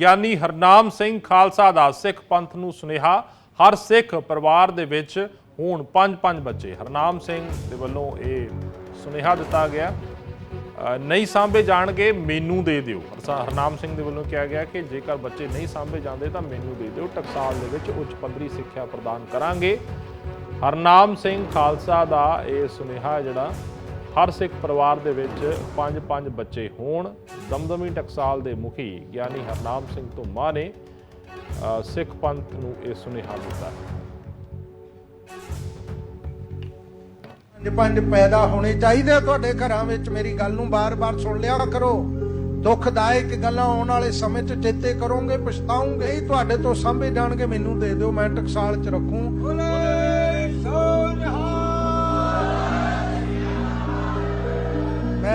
ਗਿਆਨੀ ਹਰਨਾਮ ਸਿੰਘ ਖਾਲਸਾ ਦਾ ਸਿੱਖ ਪੰਥ ਨੂੰ ਸੁਨੇਹਾ, ਹਰ ਸਿੱਖ ਪਰਿਵਾਰ ਦੇ ਵਿੱਚ ਹੋਣ ਪੰਜ ਪੰਜ ਬੱਚੇ। ਹਰਨਾਮ ਸਿੰਘ ਦੇ ਵੱਲੋਂ ਇਹ ਸੁਨੇਹਾ ਦਿੱਤਾ ਗਿਆ। ਨਹੀਂ ਸਾਂਭੇ ਜਾਣਗੇ, ਮੈਨੂੰ ਦੇ ਦਿਓ। ਹਰਸਾ- ਹਰਨਾਮ ਸਿੰਘ ਦੇ ਵੱਲੋਂ ਕਿਹਾ ਗਿਆ ਕਿ ਜੇਕਰ ਬੱਚੇ ਨਹੀਂ ਸਾਂਭੇ ਜਾਂਦੇ ਤਾਂ ਮੈਨੂੰ ਦੇ ਦਿਓ। ਟਕਸਾਲ ਦੇ ਵਿੱਚ ਉੱਚ ਪੱਧਰੀ ਸਿੱਖਿਆ ਪ੍ਰਦਾਨ ਕਰਾਂਗੇ। ਹਰਨਾਮ ਸਿੰਘ ਖਾਲਸਾ ਦਾ ਇਹ ਸੁਨੇਹਾ ਜਿਹੜਾ ਹਰ ਸਿੱਖ ਪਰਿਵਾਰ ਦੇ ਵਿੱਚ ਪੰਜ ਪੰਜ ਬੱਚੇ ਹੋਣ। ਦਮਦਮੀ ਟਕਸਾਲ ਦੇ ਮੁਖੀ ਗਿਆਨੀ ਹਰਨਾਮ ਸਿੰਘ ਧੁੰਮਾ ਨੇ ਸਿੱਖ ਪੰਥ ਨੂੰ ਇਹ ਸੁਨੇਹਾ ਦਿੱਤਾ। ਪੰਜ ਪੰਜ ਪੈਦਾ ਹੋਣੇ ਚਾਹੀਦੇ ਆ ਤੁਹਾਡੇ ਘਰਾਂ ਵਿੱਚ, ਮੇਰੀ ਗੱਲ ਨੂੰ ਬਾਰ-ਬਾਰ ਸੁਣ ਲਿਆ ਕਰੋ। ਦੁਖਦਾਇਕ ਗੱਲਾਂ ਆਉਣ ਵਾਲੇ ਸਮੇਂ 'ਚ ਚੇਤੇ ਕਰੋਗੇ, ਪਛਤਾਓਗੇ। ਹੀ ਤੁਹਾਡੇ ਤੋਂ ਸਾਂਭੇ ਜਾਣਗੇ, ਮੈਨੂੰ ਦੇ ਦਿਓ, ਮੈਂ ਟਕਸਾਲ 'ਚ ਰੱਖੂੰ।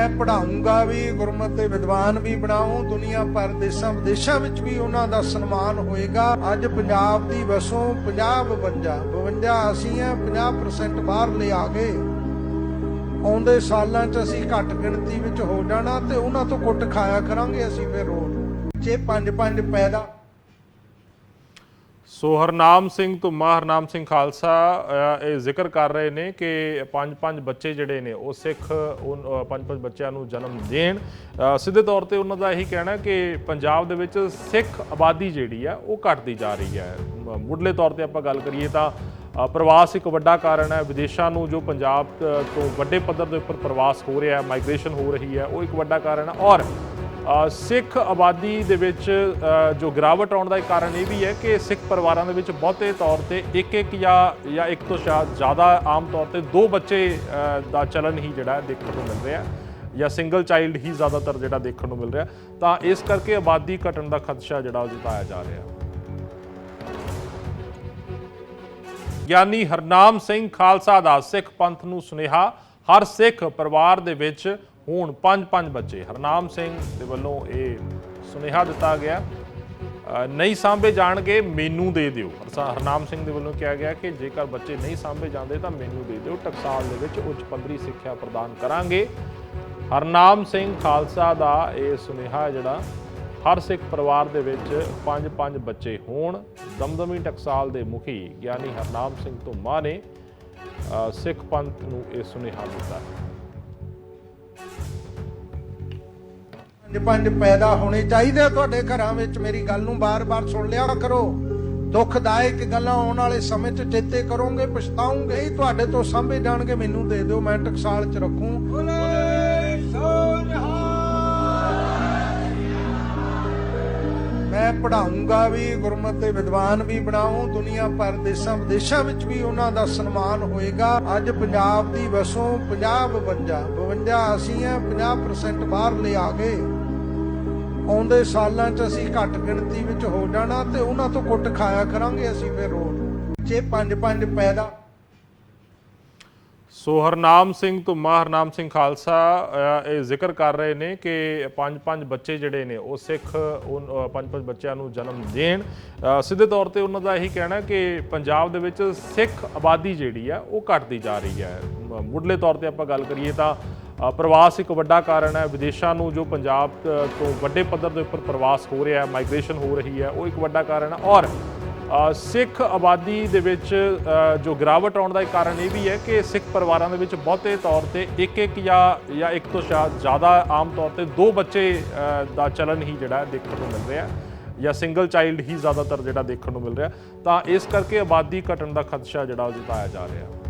ਮੈਂ ਪੜਾਉਂਗਾ ਵੀ, ਗੁਰਮਤਿ ਵਿਦਵਾਨ ਵੀ ਬਣਾਉਂ, ਦੁਨੀਆ ਭਰ ਦੇਸ਼ਾਂ ਵਿਦੇਸ਼ਾਂ ਵਿੱਚ ਵੀ ਉਹਨਾਂ ਦਾ ਸਨਮਾਨ ਹੋਏਗਾ। ਅੱਜ ਪੰਜਾਬ ਦੀ ਵਸੋਂ 50 52 52 ਅਸੀਂ ਆ 50% ਬਾਹਰ ਲਿਆ ਗਏ। ਆਉਂਦੇ ਸਾਲਾਂ 'ਚ ਅਸੀਂ ਘੱਟ ਗਿਣਤੀ ਵਿੱਚ ਹੋ ਜਾਣਾ ਤੇ ਉਹਨਾਂ ਤੋਂ ਕੁੱਟ ਖਾਇਆ ਕਰਾਂਗੇ ਅਸੀਂ ਫਿਰ ਰੋਜ਼ ਜੇ ਪੰਜ ਪੰਜ ਪੈਦਾ ਸੋ ਹਰਨਾਮ ਸਿੰਘ ਧੁੰਮਾ ਹਰਨਾਮ ਸਿੰਘ ਖਾਲਸਾ ਇਹ ਜ਼ਿਕਰ ਕਰ ਰਹੇ ਨੇ ਕਿ ਪੰਜ ਪੰਜ ਬੱਚੇ ਜਿਹੜੇ ਨੇ, ਉਹ ਸਿੱਖ ਉਨ- ਪੰਜ ਪੰਜ ਬੱਚਿਆਂ ਨੂੰ ਜਨਮ ਦੇਣ। ਸਿੱਧੇ ਤੌਰ ਤੇ ਉਹਨਾਂ ਦਾ ਇਹੀ ਕਹਿਣਾ ਕਿ ਪੰਜਾਬ ਦੇ ਵਿੱਚ ਸਿੱਖ ਆਬਾਦੀ ਜਿਹੜੀ ਆ, ਉਹ ਘਟਦੀ ਜਾ ਰਹੀ ਹੈ ਮੁੱਢਲੇ ਤੌਰ ਤੇ ਆਪਾਂ ਗੱਲ ਕਰੀਏ ਤਾਂ ਪ੍ਰਵਾਸ ਇੱਕ ਵੱਡਾ ਕਾਰਨ ਹੈ। ਵਿਦੇਸ਼ਾਂ ਨੂੰ ਜੋ ਪੰਜਾਬ ਤੋਂ ਵੱਡੇ ਪੱਧਰ ਦੇ ਉੱਪਰ ਪ੍ਰਵਾਸ ਹੋ ਰਿਹਾ ਹੈ, ਮਾਈਗ੍ਰੇਸ਼ਨ ਹੋ ਰਹੀ ਹੈ, ਉਹ ਇੱਕ ਵੱਡਾ ਕਾਰਨ ਹੈ। ਔਰ ਸਿੱਖ ਆਬਾਦੀ ਦੇ ਵਿੱਚ ਜੋ ਗਿਰਾਵਟ ਆਉਣ ਦਾ ਇੱਕ ਕਾਰਨ ਇਹ ਵੀ ਹੈ ਕਿ ਸਿੱਖ ਪਰਿਵਾਰਾਂ ਦੇ ਵਿੱਚ ਬਹੁਤੇ ਤੌਰ ਤੇ ਇੱਕ ਇੱਕ ਜਾਂ ਜਾਂ ਇੱਕ ਤੋਂ ਸ਼ਾਇਦ ਜ਼ਿਆਦਾ ਆਮ ਤੌਰ ਤੇ ਦੋ ਬੱਚੇ ਦਾ ਚਲਨ ਹੀ ਜਿਹੜਾ ਦੇਖਣ ਨੂੰ ਮਿਲ ਰਿਹਾ ਜਾਂ ਸਿੰਗਲ ਚਾਈਲਡ ਹੀ ਜ਼ਿਆਦਾਤਰ ਜਿਹੜਾ ਦੇਖਣ ਨੂੰ ਮਿਲ ਰਿਹਾ ਤਾਂ ਇਸ ਕਰਕੇ ਆਬਾਦੀ ਘਟਣ ਦਾ ਖਦਸ਼ਾ ਜਿਹੜਾ ਉਹ ਜਤਾਇਆ ਜਾ ਰਿਹਾ ਗਿਆਨੀ ਹਰਨਾਮ ਸਿੰਘ ਖਾਲਸਾ ਦਾ ਸਿੱਖ ਪੰਥ ਨੂੰ ਸੁਨੇਹਾ, ਹਰ ਸਿੱਖ ਪਰਿਵਾਰ ਦੇ ਵਿੱਚ ਹੁਣ ਪੰਜ ਪੰਜ ਬੱਚੇ। ਹਰਨਾਮ ਸਿੰਘ ਦੇ ਵੱਲੋਂ ਇਹ ਸੁਨੇਹਾ ਦਿੱਤਾ ਗਿਆ। ਨਹੀਂ ਸਾਂਭੇ ਜਾਣਗੇ, ਮੈਨੂੰ ਦੇ ਦਿਓ। ਹਰਸਾ- ਹਰਨਾਮ ਸਿੰਘ ਦੇ ਵੱਲੋਂ ਕਿਹਾ ਗਿਆ ਕਿ ਜੇਕਰ ਬੱਚੇ ਨਹੀਂ ਸਾਂਭੇ ਜਾਂਦੇ ਤਾਂ ਮੈਨੂੰ ਦੇ ਦਿਓ। ਟਕਸਾਲ ਦੇ ਵਿੱਚ ਉੱਚ ਪੱਧਰੀ ਸਿੱਖਿਆ ਪ੍ਰਦਾਨ ਕਰਾਂਗੇ। ਹਰਨਾਮ ਸਿੰਘ ਖਾਲਸਾ ਦਾ ਇਹ ਸੁਨੇਹਾ ਹੈ ਜਿਹੜਾ ਹਰ ਸਿੱਖ ਪਰਿਵਾਰ ਦੇ ਵਿੱਚ ਪੰਜ ਪੰਜ ਬੱਚੇ ਹੋਣ। ਦਮਦਮੀ ਟਕਸਾਲ ਦੇ ਮੁਖੀ ਗਿਆਨੀ ਹਰਨਾਮ ਸਿੰਘ ਧੁੰਮਾ ਨੇ ਸਿੱਖ ਪੰਥ ਨੂੰ ਇਹ ਸੁਨੇਹਾ ਦਿੱਤਾ ਹੈ। ਪੰਜ ਪੈਦਾ ਹੋਣੇ ਚਾਹੀਦੇ ਆ ਤੁਹਾਡੇ ਘਰਾਂ ਵਿੱਚ। ਮੇਰੀ ਗੱਲ ਨੂੰ ਬਾਰ-ਬਾਰ ਸੁਣ ਲਿਆ ਕਰੋ। ਦੁਖਦਾਇਕ ਗੱਲਾਂ ਆਉਣ ਵਾਲੇ ਸਮੇਂ 'ਚ ਚੇਤੇ ਕਰੋਗੇ, ਪਛਤਾਓਗੇ। ਹੀ ਤੁਹਾਡੇ ਤੋਂ ਸਾਂਭੇ ਜਾਣਗੇ। ਮੈਨੂੰ ਦੇ ਦਿਓ, ਮੈਂ ਟਕਸਾਲ 'ਚ ਰੱਖੂੰ। ਮੈਂ ਪੜਾਉਂਗਾ ਵੀ, ਗੁਰਮਤਿ ਦੇ ਵਿਦਵਾਨ ਵੀ ਬਣਾਉਂ ਦੁਨੀਆ ਭਰ ਦੇਸ਼ਾਂ ਵਿਦੇਸ਼ਾਂ ਵਿੱਚ ਵੀ ਉਹਨਾਂ ਦਾ ਸਨਮਾਨ ਹੋਏਗਾ। ਅੱਜ ਪੰਜਾਬ ਦੀ ਵਸੋਂ 50 52 52 ਅਸੀਂ ਆ 50% ਬਾਹਰ ਲਿਆ ਗਏ। ਆਉਂਦੇ ਸਾਲਾਂ 'ਚ ਅਸੀਂ ਘੱਟ ਗਿਣਤੀ ਵਿੱਚ ਹੋ ਜਾਣਾ ਤੇ ਉਹਨਾਂ ਤੋਂ ਕੁੱਟ ਖਾਇਆ ਕਰਾਂਗੇ ਅਸੀਂ ਫਿਰ ਰੋਜ਼। ਜੇ ਪੰਜ ਪੰਜ ਪੈਦਾ। ਸੋ ਹਰਨਾਮ ਸਿੰਘ ਧੁੰਮਾ ਹਰਨਾਮ ਸਿੰਘ ਖਾਲਸਾ ਇਹ ਜ਼ਿਕਰ ਕਰ ਰਹੇ ਨੇ ਕਿ ਪੰਜ ਪੰਜ ਬੱਚੇ ਜਿਹੜੇ ਨੇ, ਉਹ ਸਿੱਖ ਉਨ- ਪੰਜ ਪੰਜ ਬੱਚਿਆਂ ਨੂੰ ਜਨਮ ਦੇਣ। ਸਿੱਧੇ ਤੌਰ ਤੇ ਉਹਨਾਂ ਦਾ ਇਹੀ ਕਹਿਣਾ ਕਿ ਪੰਜਾਬ ਦੇ ਵਿੱਚ ਸਿੱਖ ਆਬਾਦੀ ਜਿਹੜੀ ਆ, ਉਹ ਘਟਦੀ ਜਾ ਰਹੀ ਹੈ। ਮੁੱਢਲੇ ਤੌਰ ਤੇ ਆਪਾਂ ਗੱਲ ਕਰੀਏ ਤਾਂ ਪ੍ਰਵਾਸ ਇੱਕ ਵੱਡਾ ਕਾਰਨ ਹੈ। ਵਿਦੇਸ਼ਾਂ ਨੂੰ ਜੋ ਪੰਜਾਬ ਤੋਂ ਵੱਡੇ ਪੱਧਰ ਦੇ ਉੱਪਰ ਪ੍ਰਵਾਸ ਹੋ ਰਿਹਾ ਹੈ ਮਾਈਗ੍ਰੇਸ਼ਨ ਹੋ ਰਹੀ ਹੈ, ਉਹ ਇੱਕ ਵੱਡਾ ਕਾਰਨ ਹੈ। ਔਰ ਸਿੱਖ ਆਬਾਦੀ ਦੇ ਵਿੱਚ ਜੋ ਗਿਰਾਵਟ ਆਉਣ ਦਾ ਇੱਕ ਕਾਰਨ ਇਹ ਵੀ ਹੈ ਕਿ ਸਿੱਖ ਪਰਿਵਾਰਾਂ ਦੇ ਵਿੱਚ ਬਹੁਤੇ ਤੌਰ ਤੇ ਇੱਕ ਇੱਕ ਜਾਂ ਜਾਂ ਇੱਕ ਤੋਂ ਸ਼ਾਇਦ ਜ਼ਿਆਦਾ ਆਮ ਤੌਰ ਤੇ ਦੋ ਬੱਚੇ ਦਾ ਚਲਨ ਹੀ ਜਿਹੜਾ ਦੇਖਣ ਨੂੰ ਮਿਲ ਰਿਹਾ ਜਾਂ ਸਿੰਗਲ ਚਾਈਲਡ ਹੀ ਜ਼ਿਆਦਾਤਰ ਜਿਹੜਾ ਦੇਖਣ ਨੂੰ ਮਿਲ ਰਿਹਾ ਤਾਂ ਇਸ ਕਰਕੇ ਆਬਾਦੀ ਘਟਣ ਦਾ ਖਦਸ਼ਾ ਜਿਹੜਾ ਉਹ ਜਤਾਇਆ ਜਾ ਰਿਹਾ